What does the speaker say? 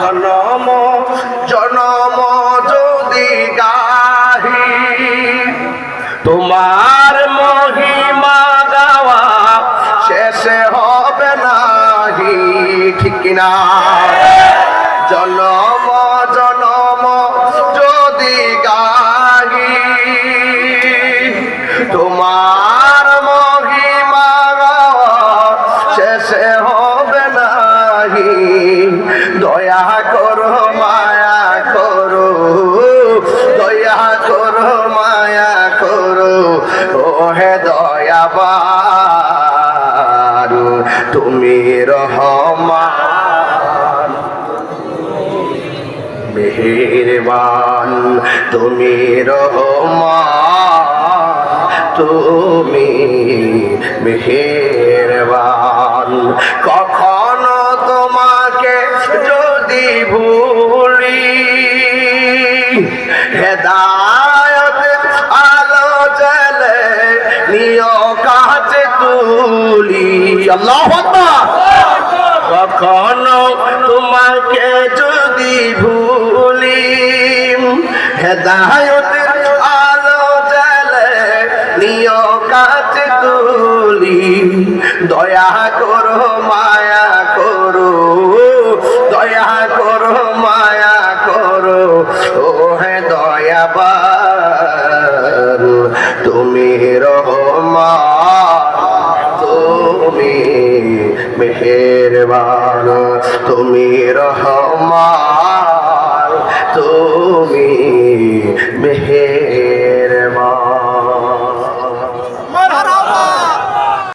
জনম জনম যদি গাহি, তোমার মহিমা গাওয়া শেষে হবে নাহি, ঠিক না জনম জনম যদি গাহি, তোমার দয়া করো, মায়া করো, দয়া করো, মায়া করো ও হে দয়াবার তুমি রহমান। মেহেরবান, তুমি রহমান, তুমি মেহেরবান। হেদায়ত আলো জলে নিয় কাছে তুলি। আল্লাহ কখনো তোমাকে যদি ভুলি, হেদায়ত আলো জলে নিয় কাছে তুলি। দয়া করো, মায়া করো, দয়া করো দয়াবার তুমি রহমা তুমি মেহেরবান তুমি রহমা তুমি মেহের